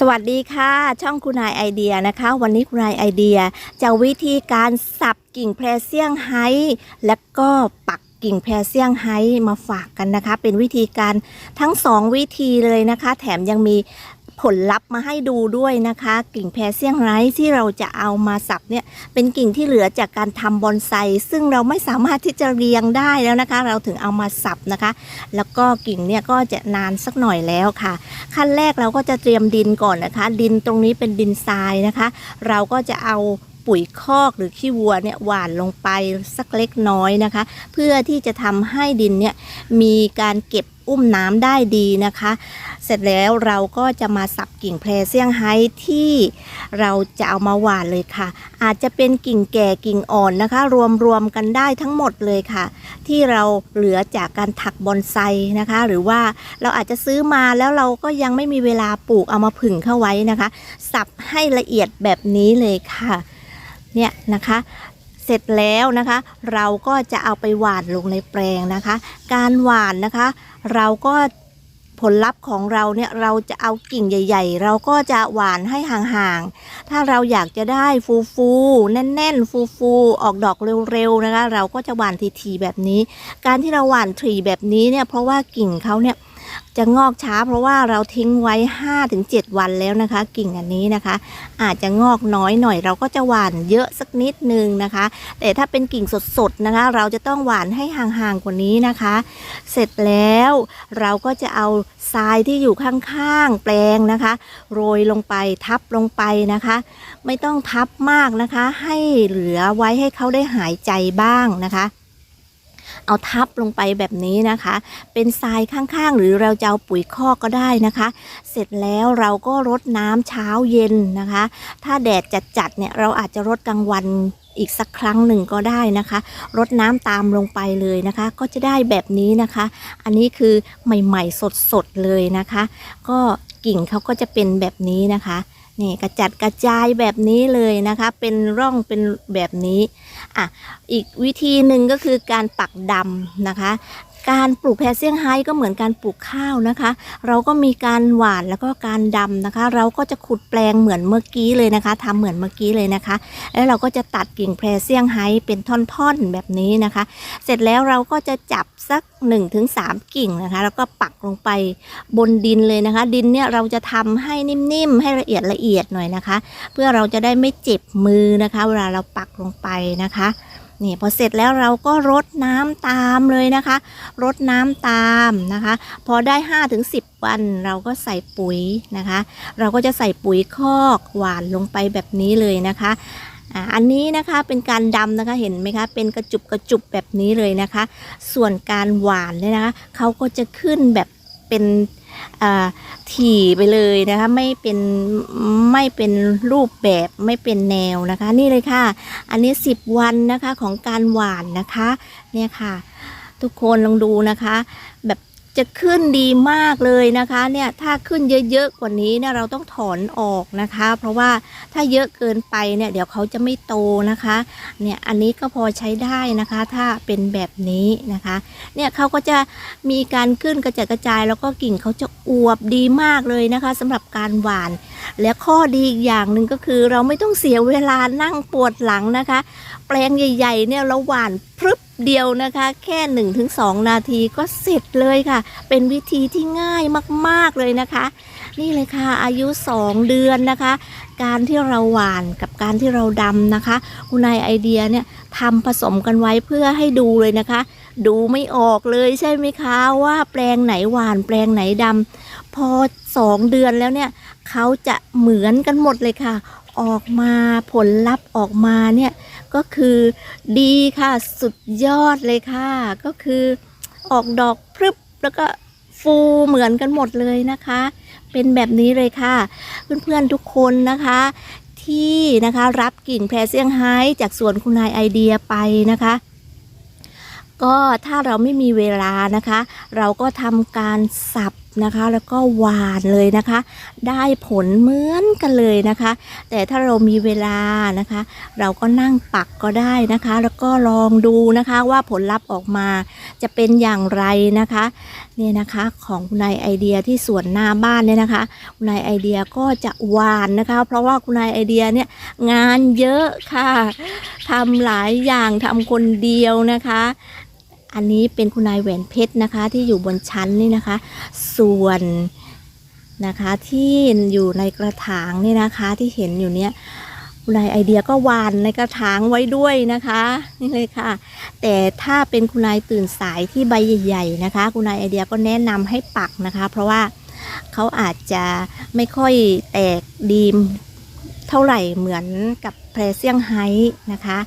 สวัสดีค่ะ ช่องคุณนายไอเดียนะคะ วันนี้คุณนายไอเดีย จะวิธีการสับกิ่งแพรเซียงไฮ้และก็ปักกิ่งแพรเซียงไฮ้มาฝากกันนะคะ เป็นวิธีการทั้งสองวิธีเลยนะคะ แถมยังมี ผลลัพธ์มาให้ดูด้วยนะคะ กิ่งแพรเซียงไฮ้ที่เราจะเอามาสับเนี่ยเป็นกิ่งที่เหลือจากการทำบอนไซซึ่งเราไม่สามารถที่จะเรียงได้แล้วนะคะ เราถึงเอามาสับนะคะ แล้วก็กิ่งเนี่ยก็จะนานสักหน่อยแล้วค่ะ ขั้นแรกเราก็จะเตรียมดินก่อนนะคะ ดินตรงนี้เป็นดินทรายนะคะ เราก็จะเอาปุ๋ยคอกหรือขี้วัวเนี่ยหว่านลงไปสักเล็กน้อยนะคะ เพื่อที่จะทำให้ดินเนี่ยมีการเก็บ อุ้มน้ำได้ดีนะคะ เสร็จแล้วเราก็จะมาสับกิ่งแพรเซี่ยงไฮ้ที่เราจะเอามาหว่านเลยค่ะ อาจจะเป็นกิ่งแก่กิ่งอ่อนนะคะ รวมๆกันได้ทั้งหมดเลยค่ะ ที่เราเหลือจากการถักบอนไซนะคะ หรือว่าเราอาจจะซื้อมาแล้วเราก็ยังไม่มีเวลาปลูกเอามาผึ่งเข้าไว้นะคะ สับให้ละเอียดแบบนี้เลยค่ะเนี่ยนะคะ เสร็จแล้วนะคะ เราก็จะเอาไปหว่านลงในแปลงนะคะ การหว่านนะคะ เราก็ผลลัพธ์ของเราเนี่ยเราจะเอากิ่งใหญ่ ๆ เราก็จะหว่านให้ห่างๆ ถ้าเราอยากจะได้ฟูๆแน่น ๆ ฟูๆออกดอกเร็วๆนะคะ เราก็จะหว่านทีๆแบบนี้ การที่เราหว่านทีแบบนี้เนี่ยเพราะว่ากิ่งเขาเนี่ย จะงอกช้า เพราะว่าเราทิ้งไว้ 5-7 วันแล้วนะคะ กิ่งอันนี้นะคะ อาจจะงอกน้อยหน่อยเราก็จะหว่านเยอะสักนิดนึงนะคะ แต่ถ้าเป็นกิ่งสดๆนะคะ เราจะต้องหว่านให้ห่างๆกว่านี้นะคะ เสร็จแล้วเราก็จะเอาทรายที่อยู่ข้างๆแปลงนะคะ โรยลงไปทับลงไปนะคะ ไม่ต้องทับมากนะคะ ให้เหลือไว้ให้เขาได้หายใจบ้างนะคะ เอาทับลงไปแบบนี้นะคะ เป็นทรายข้างๆ หรือเราจะเอาปุ๋ยคอกก็ได้นะคะ เสร็จแล้วเราก็รดน้ำเช้าเย็นนะคะ ถ้าแดดจัดๆเนี่ยเราอาจจะรดกลางวันอีกสักครั้งหนึ่งก็ได้นะคะ รดน้ำตามลงไปเลยนะคะ ก็จะได้แบบนี้นะคะ อันนี้คือใหม่ๆสดๆเลยนะคะ ก็กิ่งเขาก็จะเป็นแบบนี้นะคะ นี่กระจัดกระจายแบบนี้เลยนะคะ เป็นร่องเป็นแบบนี้อะอีกวิธีหนึ่งก็คือการปักดำนะคะ การปลูกแพรเซี่ยงไฮ้ก็เหมือนการปลูกข้าวนะคะ เราก็มีการหว่านแล้วก็การดำนะคะ เราก็จะขุดแปลงเหมือนเมื่อกี้เลยนะคะทำเหมือนเมื่อกี้เลยนะคะ แล้วเราก็จะตัดกิ่งแพรเซี่ยงไฮ้เป็นท่อนๆแบบนี้นะคะ เสร็จแล้วเราก็จะจับสัก 1-3 กิ่งนะคะ แล้วก็ปักลงไปบนดินเลยนะคะ ดินเนี่ยเราจะทำให้นิ่มๆให้ละเอียดละเอียดหน่อยนะคะ เพื่อเราจะได้ไม่เจ็บมือนะคะ เวลาเราปักลงไปนะคะ นี่พอเสร็จแล้วเราก็รดน้ำตามเลยนะคะ รดน้ำตามนะคะ พอได้5-10วันเราก็ใส่ปุ๋ยนะคะ เราก็จะใส่ปุ๋ยคอกหวานลงไปแบบนี้เลยนะคะอันนี้นะคะเป็นการดำนะคะเห็นไหมคะเป็นกระจุบกระจุบแบบนี้เลยนะคะ ส่วนการหวานเนี่ยนะคะเขาก็จะขึ้นแบบเป็น ถี่ไปเลยนะคะไม่เป็นไม่เป็นรูปแบบไม่เป็นแนวนะคะ นี่เลยค่ะ อันนี้ 10 วันนะคะของการหวานนะคะเนี่ยค่ะ ทุกคนลองดูนะคะ แบบ จะขึ้นดีมากเลยนะคะเนี่ยถ้าขึ้นเยอะๆกว่านี้เนี่ยเราต้องถอนออกนะคะ เพราะว่าถ้าเยอะเกินไปเนี่ยเดี๋ยวเขาจะไม่โตนะคะเนี่ยอันนี้ก็พอใช้ได้นะคะ ถ้าเป็นแบบนี้นะคะเนี่ยเขาก็จะมีการขึ้นกระจายกระจาย แล้วก็กิ่งเขาจะอวบดีมากเลยนะคะสำหรับการหวาน และข้อดีอีกอย่างหนึ่งก็คือเราไม่ต้องเสียเวลานั่งปวดหลังนะคะ แปลงใหญ่ ๆเนี่ยเราหว่านพรึบ เดียวนะคะ แค่ 1-2 นาทีก็เสร็จเลยค่ะ เป็นวิธีที่ง่ายมากๆเลยนะคะ นี่เลยค่ะอายุ 2 เดือนนะคะ การที่เราหวานกับการที่เราดำนะคะคุณนายไอเดียเนี่ยทำผสมกันไว้เพื่อให้ดูเลยนะคะ ดูไม่ออกเลยใช่ไหมคะว่าแปลงไหนหวานแปลงไหนดำพอ 2 เดือนแล้วเนี่ยเขาจะเหมือนกันหมดเลยค่ะ ออกมาผลลัพธ์ออกมาเนี่ย ก็คือดีค่ะสุดยอดเลยค่ะ ก็คือออกดอกพรึบแล้วก็ฟูเหมือนกันหมดเลยนะคะ เป็นแบบนี้เลยค่ะ เพื่อนๆทุกคนนะคะ ที่นะคะรับกิ่งแพรเซี่ยงไฮ้จากสวนคุณนายไอเดียไปนะคะก็ถ้าเราไม่มีเวลานะคะ เราก็ทำการสับ นะคะ แล้วก็หวานเลยนะคะ ได้ผลเหมือนกันเลยนะคะ แต่ถ้าเรามีเวลานะคะ เราก็นั่งปักก็ได้นะคะ แล้วก็ลองดูนะคะว่าผลลัพธ์ออกมาจะเป็นอย่างไรนะคะเนี่ยนะคะของคุณนายไอเดียที่สวนหน้าบ้านเนี่ยนะคะคุณนายไอเดียก็จะหวานนะคะ เพราะว่าคุณนายไอเดียเนี่ยงานเยอะค่ะทำหลายอย่างทำคนเดียวนะคะ อันนี้เป็นคุณนายแหวนเพชรนะคะที่อยู่บนชั้นนี่นะคะ ส่วนนะคะที่อยู่ในกระถางนี่นะคะที่เห็นอยู่เนี่ยคุณนายไอเดียก็วานในกระถางไว้ด้วยนะคะนี่เลยค่ะ แต่ถ้าเป็นคุณนายตื่นสายที่ใบใหญ่ ๆนะคะ คุณนายไอเดียก็แนะนำให้ปักนะคะ เพราะว่าเขาอาจจะไม่ค่อยแตกดีม เท่าไหร่เหมือนกับแพรเซียงไฮนะคะ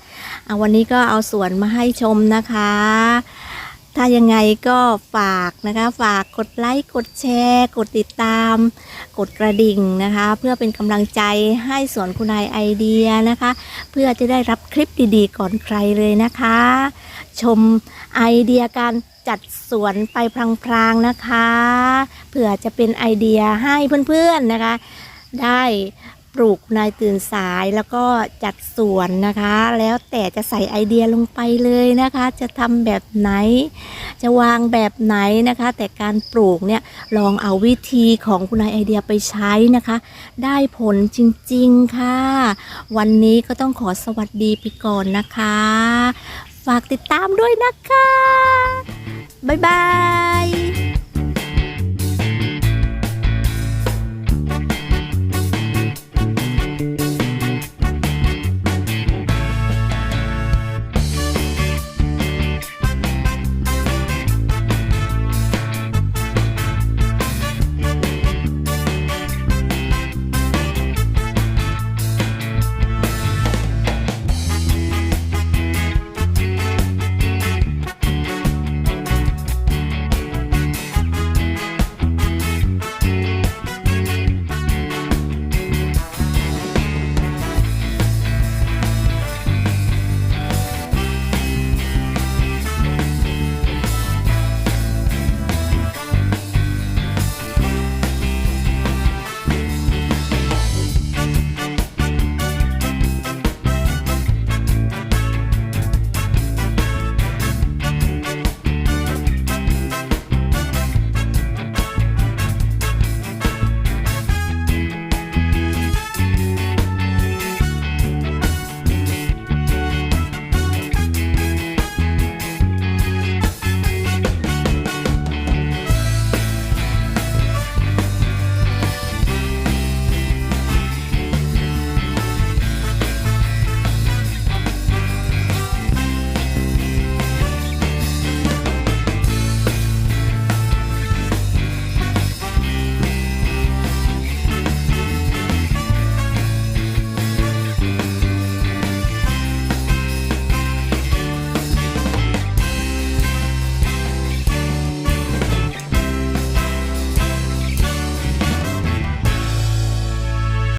เอาวันนี้ก็เอาสวนมาให้ชมนะคะ ถ้ายังไงก็ฝากนะคะ ฝากกดไลค์กดแชร์ กดติดตาม กดกระดิ่งนะคะ เพื่อเป็นกำลังใจให้สวนคุณนายไอเดียนะคะ เพื่อจะได้รับคลิปดีๆ ก่อนใครเลยนะคะ ชมไอเดียการจัดสวนไปพลางๆนะคะ เผื่อจะเป็นไอเดียให้เพื่อนๆนะคะ ได้ ปลูกนายตื่นสายแล้วก็จัดสวนนะคะ แล้วแต่จะใส่ไอเดียลงไปเลยนะคะ จะทำแบบไหน จะวางแบบไหนนะคะ แต่การปลูกเนี่ยลองเอาวิธีของคุณนายไอเดียไปใช้นะคะ ได้ผลจริงๆค่ะ วันนี้ก็ต้องขอสวัสดีไปก่อนนะคะ ฝากติดตามด้วยนะคะ บ๊ายบาย